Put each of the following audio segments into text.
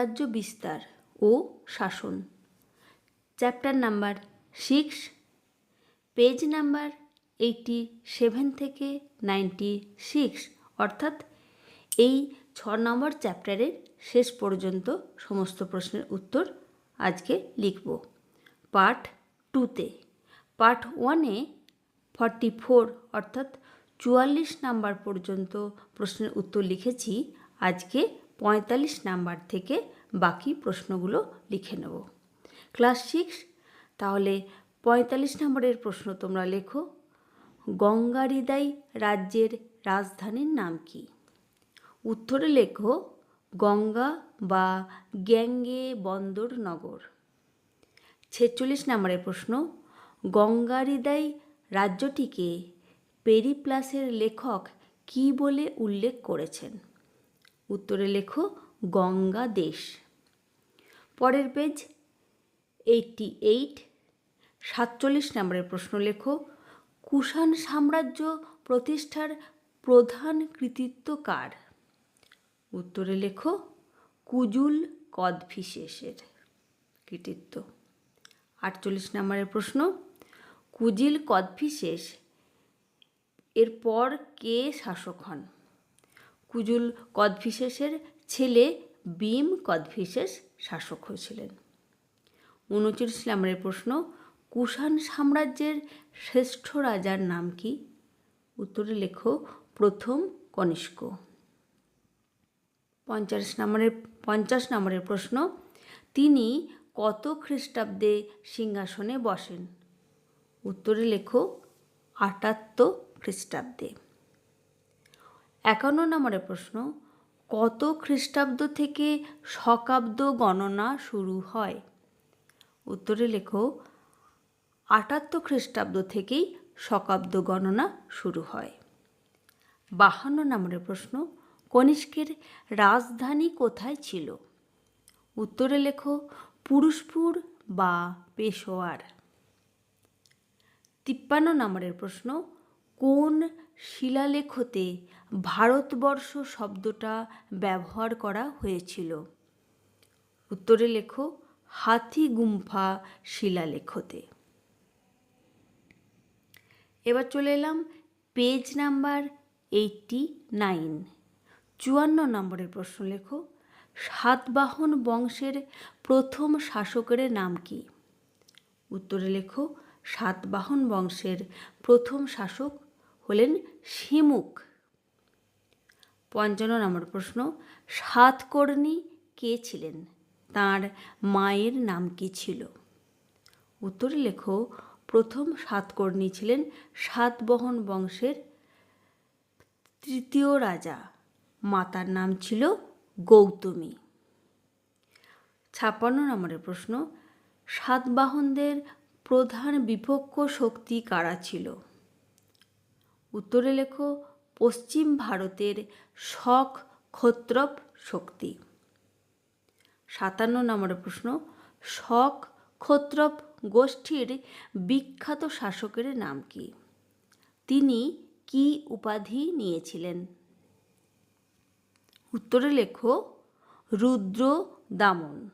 সাম্রাজ্য বিস্তার ও শাসন। Chapter number six page number eighty seven থেকে নাইনটি সিক্স অর্থাৎ এই ছ নম্বর চ্যাপ্টারের শেষ পর্যন্ত সমস্ত প্রশ্নের উত্তর আজকে লিখব। পার্ট টুতে পার্ট ওয়ানে ফর্টি ফোর অর্থাৎ চুয়াল্লিশ নাম্বার পর্যন্ত প্রশ্নের উত্তর লিখেছি আজকে পঁয়তাল্লিশ নাম্বার থেকে বাকি প্রশ্নগুলো লিখে নেব। ক্লাস সিক্স, তাহলে পঁয়তাল্লিশ নম্বরের প্রশ্ন তোমরা লেখো। গঙ্গারিদাই রাজ্যের রাজধানীর নাম কি? উত্তরে লেখো, গঙ্গা বা গ্যাঙ্গে বন্দর নগর। ছেচল্লিশ নম্বরের প্রশ্ন, গঙ্গারিদাই রাজ্যটিকে পেরিপ্লাসের লেখক কি বলে উল্লেখ করেছেন? উত্তরে লেখো, গঙ্গা দেশ। পরের পেজ এইটটি এইট সাতচল্লিশ নম্বরের প্রশ্ন লেখো, কুষাণ সাম্রাজ্য প্রতিষ্ঠার প্রধান কৃতিত্ব কার? উত্তরে লেখো, কুজুল কদভিশেষের কৃতিত্ব। আটচল্লিশ নম্বরের প্রশ্ন, কুজিল কদভিশেষ এরপর কে শাসক হন? কুজুল কদভিশেষের ছেলে বিম কদভিশেষ শাসক হয়েছিলেন। উনচল্লিশ নম্বরের প্রশ্ন, কুষাণ সাম্রাজ্যের শ্রেষ্ঠ রাজার নাম কি? উত্তরে লেখো, প্রথম কনিষ্ক। পঞ্চাশ নম্বরের পঞ্চাশ নম্বরের প্রশ্ন, তিনি কত খ্রিস্টাব্দে সিংহাসনে বসেন? উত্তরে লেখো, আটাত্তর খ্রিস্টাব্দে। একান্ন নম্বরের প্রশ্ন, কত খ্রিস্টাব্দ থেকে শকাব্দ গণনা শুরু হয়? উত্তরে লেখো, আটাত্তর খ্রিস্টাব্দ থেকেই শকাব্দ গণনা শুরু হয়। বাহান্ন নম্বরের প্রশ্ন, কনিষ্কের রাজধানী কোথায় ছিল? উত্তরে লেখো, পুরুষপুর বা পেশোয়ার। তিপ্পান্ন নম্বরের প্রশ্ন, কোন শিলালেখতে ভারতবর্ষ শব্দটা ব্যবহার করা হয়েছিল। উত্তরে লেখো, হাতি গুম্ফা শিলালেখতে। এবার চলে এলাম পেজ নাম্বার এইটটি নাইন। চুয়ান্ন নম্বরের প্রশ্ন লেখো সাতবাহন বংশের প্রথম শাসকের নাম কি? উত্তরে লেখো সাতবাহন বংশের প্রথম শাসক হলেন শিমুক। পঞ্চান্ন নম্বর প্রশ্ন সাতকর্ণী কে ছিলেন? তার মায়ের নাম কি ছিল? উত্তরে লেখো, প্রথম সাতকর্ণী ছিলেন সাতবহন বংশের তৃতীয় রাজা। মাতার নাম ছিল গৌতমী। ছাপ্পান্ন নম্বরের প্রশ্ন সাতবাহনদের প্রধান বিপক্ষ শক্তি কারা ছিল? উত্তরে লেখো পশ্চিম ভারতের শক ক্ষত্রপ শক্তি। সাতান্ন নম্বরের প্রশ্ন, শক ক্ষত্রপ গোষ্ঠীর বিখ্যাত শাসকের নাম কি? তিনি কি উপাধি নিয়েছিলেন? উত্তরে লেখো, রুদ্র দামন।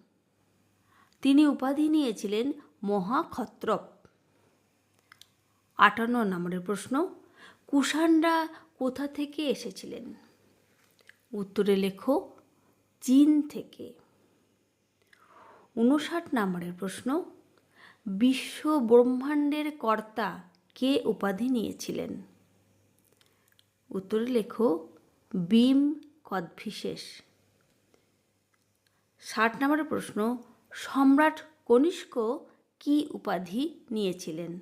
তিনি উপাধি নিয়েছিলেন মহাক্ষত্রপ। আটান্ন নম্বরের প্রশ্ন, কুষাণরা কোথা থেকে এসেছিলেন? উত্তরে লেখো, চীন থেকে। উনষাট নম্বরের প্রশ্ন, বিশ্ব ব্রহ্মাণ্ডের কর্তা কে উপাধি নিয়েছিলেন? উত্তরে লেখো বিম কদভিশেষ। ষাট নম্বরের প্রশ্ন, সম্রাট কনিষ্ক কি উপাধি নিয়েছিলেন?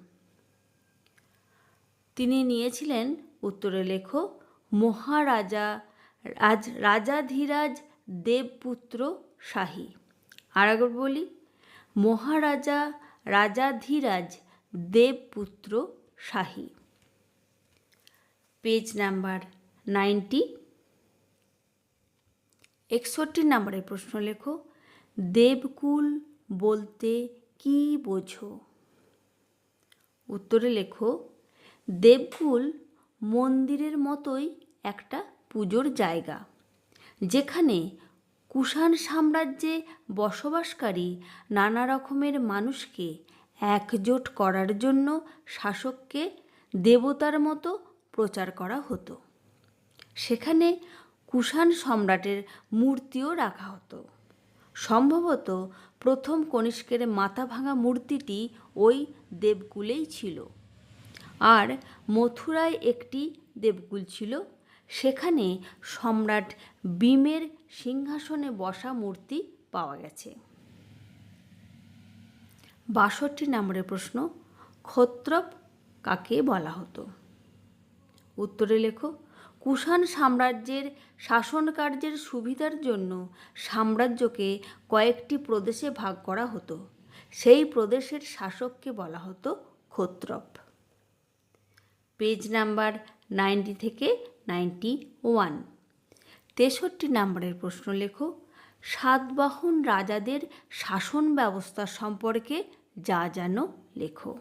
তিনি নিয়েছিলেন উত্তরে লেখো, মহারাজা, রাজ, রাজাধীরাজ দেবপুত্র শাহী। আর বলি, মহারাজা, রাজাধীরাজ Devaputra Shahi. Page number ninety একষট্টি নাম্বারের প্রশ্ন লেখো, দেবকুল বলতে কি বোঝো? উত্তরে লেখো, দেবকুল মন্দিরের মতোই একটা পুজোর জায়গা। যেখানে কুষাণ সাম্রাজ্যে বসবাসকারী নানা রকমের মানুষকে একজোট করার জন্য শাসককে দেবতার মতো প্রচার করা হতো। সেখানে কুষাণ সম্রাটের মূর্তিও রাখা হতো। সম্ভবত প্রথম কনিষ্কের মাথা ভাঙা মূর্তিটি ওই দেবকুলেই ছিল। আর মথুরায় একটি দেবকুল ছিল। সেখানে সম্রাট বিমের সিংহাসনে বসা মূর্তি পাওয়া গেছে। বাষট্টি নম্বরের প্রশ্ন, ক্ষত্রপ কাকে বলা হতো? উত্তরে লেখো, কুষাণ সাম্রাজ্যের শাসন কার্যের সুবিধার জন্য সাম্রাজ্যকে কয়েকটি প্রদেশে ভাগ করা হতো। সেই প্রদেশের শাসককে বলা হতো ক্ষত্রপ। পেজ নাম্বার নাইনটি থেকে নাইনটি ওয়ান। তেষট্টি নম্বরের প্রশ্ন লেখো সাতবাহন রাজাদের শাসন ব্যবস্থা সম্পর্কে যা জানো লেখো।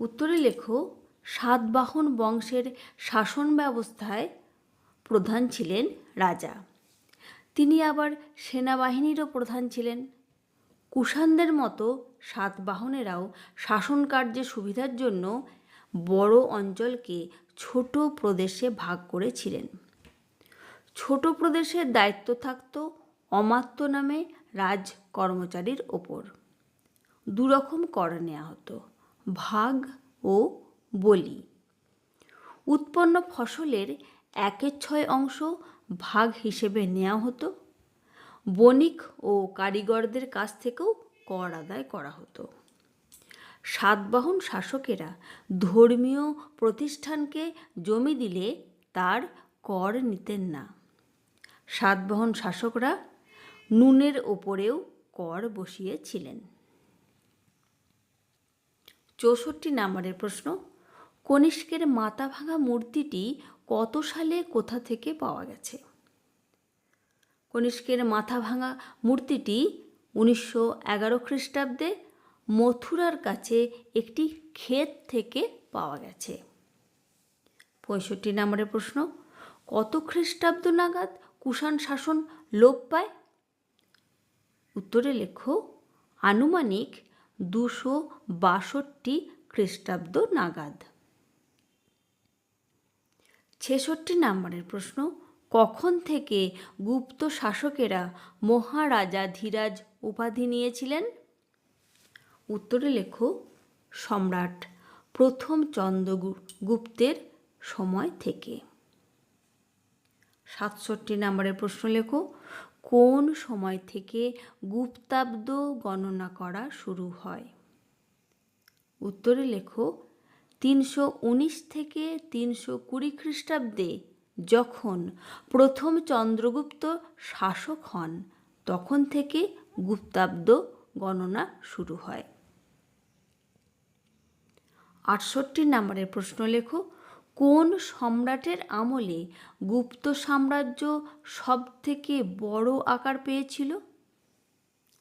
উত্তরে লেখো সাতবাহন বংশের শাসন ব্যবস্থায় প্রধান ছিলেন রাজা। তিনি আবার সেনাবাহিনীরও প্রধান ছিলেন। কুষাণদের মতো সাতবাহনেরাও শাসন কার্যের সুবিধার জন্য বড় অঞ্চলকে ছোট প্রদেশে ভাগ করেছিলেন। ছোট প্রদেশের দায়িত্ব থাকত অমাত্য নামে রাজ কর্মচারীর ওপর। দুরকম কর নেওয়া হতো, ভাগ ও বলি। উৎপন্ন ফসলের একের ছয় অংশ ভাগ হিসেবে নেওয়া হতো। বণিক ও কারিগরদের কাছ থেকেও কর আদায় করা হতো। সাতবাহন শাসকেরা ধর্মীয় প্রতিষ্ঠানকে জমি দিলে তার কর নিতেন না। সাতবাহন শাসকরা নুনের ওপরেও কর বসিয়েছিলেন। চৌষট্টি নম্বরের প্রশ্ন, কনিষ্কের মাথা ভাঙা মূর্তিটি কত সালে কোথা থেকে পাওয়া গেছে? কনিষ্কের মাথা ভাঙা মূর্তিটি উনিশশো এগারো খ্রিস্টাব্দে মথুরার কাছে একটি ক্ষেত থেকে পাওয়া গেছে। পঁয়ষট্টি নম্বরের প্রশ্ন, কত খ্রিস্টাব্দ নাগাদ কুষাণ শাসন লোপ পায়? উত্তরে লেখো, আনুমানিক দুশো বাষট্টি খ্রিস্টাব্দ নাগাদ। ছেষট্টি নম্বরের প্রশ্ন, কখন থেকে গুপ্ত শাসকেরা মহারাজা ধীরাজ উপাধি নিয়েছিলেন? উত্তরে লেখো, সম্রাট, প্রথম চন্দ্রগুপ্তের সময় থেকে। সাতষট্টি নম্বরের প্রশ্ন লেখো, কোন সময় থেকে গুপ্তাব্দ গণনা করা শুরু হয়? উত্তরে লেখো, তিনশো উনিশ থেকে তিনশো কুড়ি খ্রিস্টাব্দে যখন প্রথম চন্দ্রগুপ্ত শাসক হন, তখন থেকে গুপ্তাব্দ গণনা শুরু হয়। আটষট্টি নম্বরের প্রশ্ন লেখো কোন সম্রাটের আমলে গুপ্ত সাম্রাজ্য সব থেকে বড় আকার পেয়েছিল?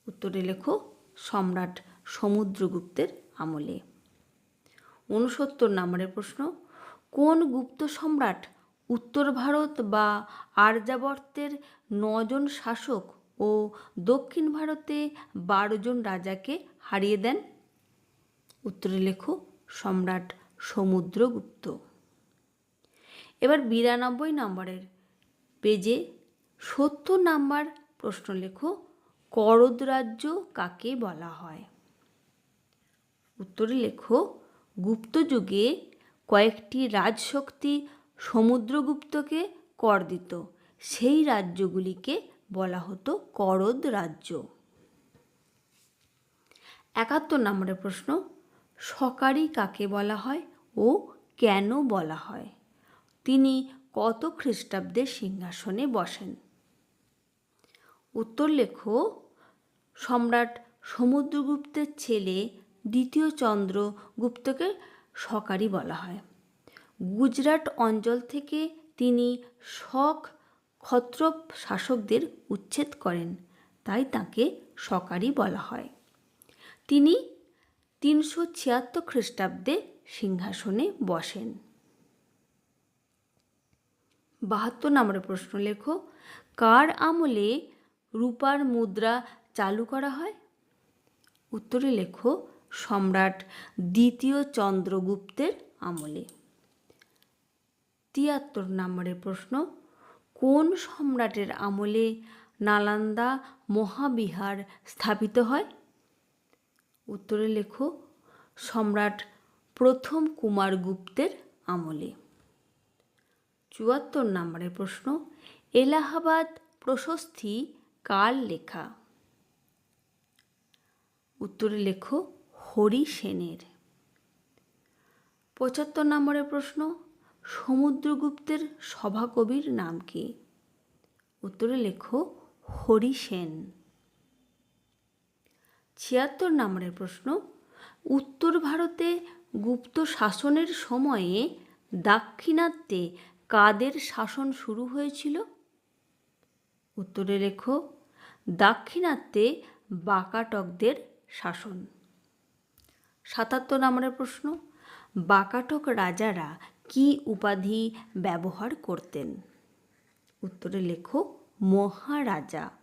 উত্তরে লেখো, সম্রাট সমুদ্রগুপ্তের আমলে। ঊনসত্তর নম্বরের প্রশ্ন, কোন গুপ্ত সম্রাট উত্তর ভারত বা আর্যাবর্তের নজন শাসক ও দক্ষিণ ভারতে বারোজন রাজাকে হারিয়ে দেন? উত্তরে লেখো সম্রাট সমুদ্রগুপ্ত। এবার বিরানব্বই নম্বরের পেজে সত্তর নাম্বার প্রশ্ন লেখো করদ রাজ্য কাকে বলা হয়? উত্তরে লেখো, গুপ্ত যুগে কয়েকটি রাজশক্তি সমুদ্রগুপ্তকে কর দিত, সেই রাজ্যগুলিকে বলা হতো করদ রাজ্য। একাত্তর নম্বরের প্রশ্ন সকারি কাকে বলা হয় ও কেন বলা হয়? তিনি কত খ্রিস্টাব্দে সিংহাসনে বসেন? উত্তর লেখো, সম্রাট সমুদ্রগুপ্তের ছেলে দ্বিতীয় চন্দ্রগুপ্তকে সকারি বলা হয়। গুজরাট অঞ্চল থেকে তিনি শক ক্ষত্রপ শাসকদের উচ্ছেদ করেন, তাই তাকে সকারি বলা হয়। তিনি তিনশো ছিয়াত্তর খ্রিস্টাব্দে সিংহাসনে বসেন। বাহাত্তর নম্বরের প্রশ্ন লেখো, কার আমলে রূপার মুদ্রা চালু করা হয়? উত্তরে লেখো, সম্রাট দ্বিতীয় চন্দ্রগুপ্তের আমলে। তিয়াত্তর নম্বরের প্রশ্ন, কোন সম্রাটের আমলে নালান্দা মহাবিহার স্থাপিত হয়? উত্তরে লেখো, সম্রাট প্রথম কুমার গুপ্তের আমলে। চুয়াত্তর নম্বরের প্রশ্ন, এলাহাবাদ প্রশস্তি কার লেখা? উত্তরে লেখো, হরি সেনের। পঁচাত্তর নম্বরের প্রশ্ন, সমুদ্রগুপ্তের সভাকবির নাম কি? উত্তরে লেখো, হরি সেন। ছিয়াত্তর নম্বরের প্রশ্ন, উত্তর ভারতে গুপ্ত শাসনের সময়ে দাক্ষিণাত্যে কাদের শাসন শুরু হয়েছিল? উত্তরে লেখো, দাক্ষিণাত্যে বাকাটকদের শাসন। সাতাত্তর নম্বরের প্রশ্ন, বাকাটক রাজারা কি উপাধি ব্যবহার করতেন? উত্তরে লেখো, মহারাজা।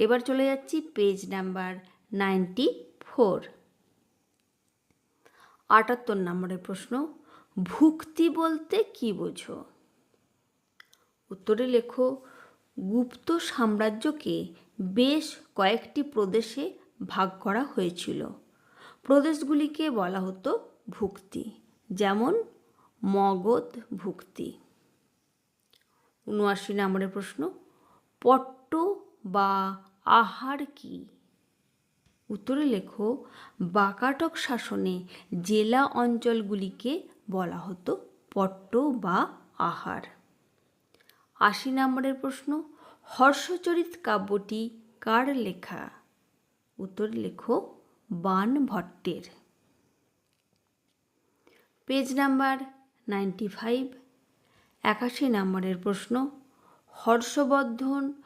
এবার চলে যাচ্ছি পেজ নাম্বার নাইনটি ফোর আটাত্তর নম্বরের প্রশ্ন, ভুক্তি বলতে কি বোঝো? উত্তরে লেখো, গুপ্ত সাম্রাজ্যকে বেশ কয়েকটি প্রদেশে ভাগ করা হয়েছিল। প্রদেশগুলিকে বলা হতো ভুক্তি, যেমন মগধ ভুক্তি। উনআশি নম্বরের প্রশ্ন, পট্ট বা আহার কি? উত্তরে লেখো, বাকাটক শাসনে জেলা অঞ্চলগুলিকে বলা হতো পট্ট বা আহার। আশি নম্বরের প্রশ্ন, হর্ষচরিত কাব্যটি কার লেখা? উত্তর লেখো, বান ভট্টের। পেজ নাম্বার নাইনটি ফাইভ, একাশি নম্বরের প্রশ্ন, হর্ষবর্ধন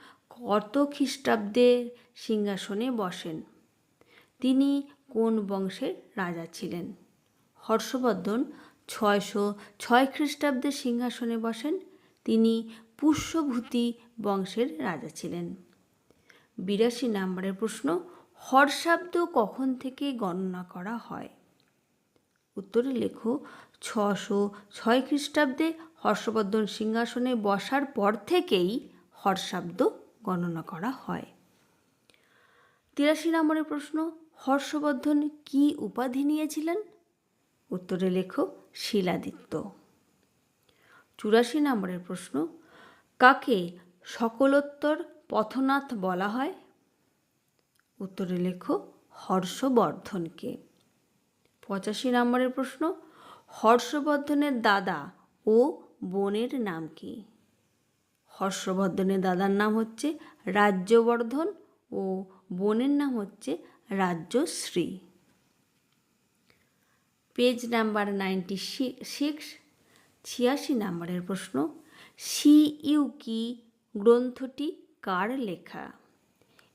কত খ্রিস্টাব্দে সিংহাসনে বসেন। তিনি কোন বংশের রাজা ছিলেন? হর্ষবর্ধন ছয়শো ছয় খ্রিস্টাব্দে সিংহাসনে বসেন। তিনি পুষ্যভূতি বংশের রাজা ছিলেন। বিরাশি নম্বরের প্রশ্ন হর্ষাব্দ কখন থেকে গণনা করা হয়? উত্তরে লেখো ছশো ছয় খ্রিস্টাব্দে হর্ষবর্ধন সিংহাসনে বসার পর থেকেই হর্ষাব্দ গণনা করা হয়। তিরাশি নম্বরের প্রশ্ন, হর্ষবর্ধন কি উপাধি নিয়েছিলেন? উত্তরে লেখো, শিলাদিত্য। চুরাশি নম্বরের প্রশ্ন, কাকে সকলোত্তর পথনাথ বলা হয়? উত্তরে লেখো, হর্ষবর্ধনকে। পঁচাশি নম্বরের প্রশ্ন, হর্ষবর্ধনের দাদা ও বোনের নাম কি? হর্ষবর্ধনের দাদার নাম হচ্ছে রাজ্যবর্ধন ও বোনের নাম হচ্ছে Rajyashri. Page number ninety six, ছিয়াশি নাম্বারের প্রশ্ন, সি ইউ কি গ্রন্থটি কার লেখা?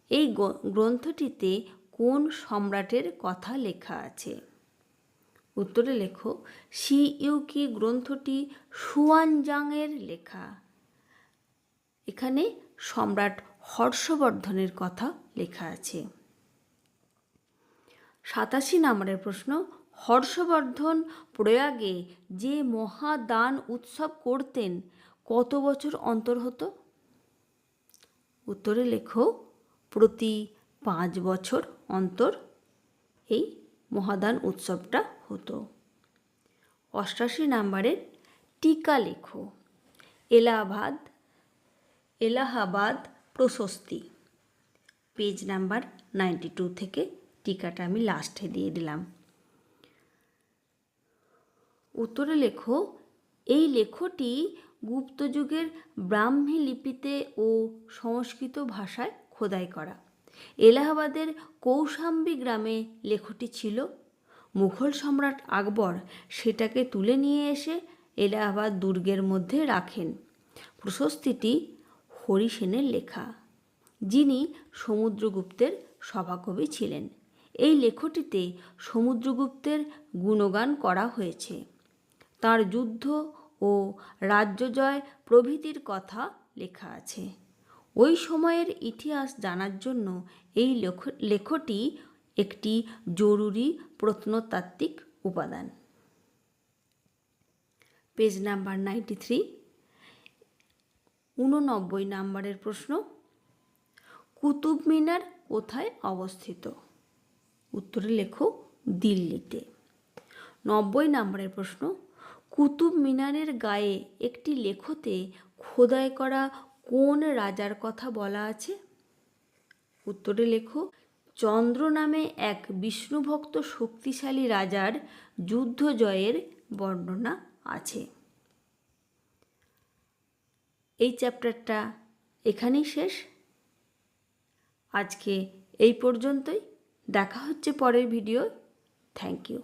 এই গ্রন্থটিতে কোন সম্রাটের কথা লেখা আছে? উত্তরে লেখো, সি ইউ কি গ্রন্থটি সুয়ানজাংয়ের লেখা? এখানে সম্রাট হর্ষবর্ধনের কথা লেখা আছে। সাতাশি নম্বরের প্রশ্ন, হর্ষবর্ধন প্রয়াগে যে মহাদান উৎসব করতেন, কত বছর অন্তর হতো? উত্তরে লেখো, প্রতি পাঁচ বছর অন্তর এই মহাদান উৎসবটা হতো। অষ্টাশি নাম্বারের টিকা লেখো, এলাহাবাদ এলাহাবাদ প্রশস্তি। পেজ নাম্বার নাইনটি টু থেকে টিকাটা আমি লাস্টে দিয়ে দিলাম। উত্তরে লেখো, এই লেখটি গুপ্তযুগের ব্রাহ্মী লিপিতে ও সংস্কৃত ভাষায় খোদাই করা। এলাহাবাদের কৌশাম্বী গ্রামে লেখটি ছিল। মুঘল সম্রাট আকবর সেটাকে তুলে নিয়ে এসে এলাহাবাদ দুর্গের মধ্যে রাখেন। প্রশস্তিটি হরিসেনের লেখা। যিনি সমুদ্রগুপ্তের সভাকবি ছিলেন। এই লেখটিতে সমুদ্রগুপ্তের গুণগান করা হয়েছে। তার যুদ্ধ ও ও রাজ্যজয় প্রভৃতির কথা লেখা আছে। ওই সময়ের ইতিহাস জানার জন্য এই লেখ লেখটি একটি জরুরি প্রত্নতাত্ত্বিক উপাদান। পেজ নাম্বার নাইনটি থ্রি উননব্বই নাম্বারের প্রশ্ন, কুতুব মিনার কোথায় অবস্থিত? উত্তরে লেখো, দিল্লিতে। নব্বই নম্বরের প্রশ্ন, কুতুব মিনারের গায়ে একটি লেখতে খোদাই করা কোন রাজার কথা বলা আছে? উত্তরে লেখো, চন্দ্র নামে এক বিষ্ণুভক্ত শক্তিশালী রাজার যুদ্ধ জয়ের বর্ণনা আছে। এই চ্যাপ্টারটা এখানেই শেষ। আজকে এই পর্যন্তই। দেখা হচ্ছে পরের ভিডিও থ্যাংক ইউ।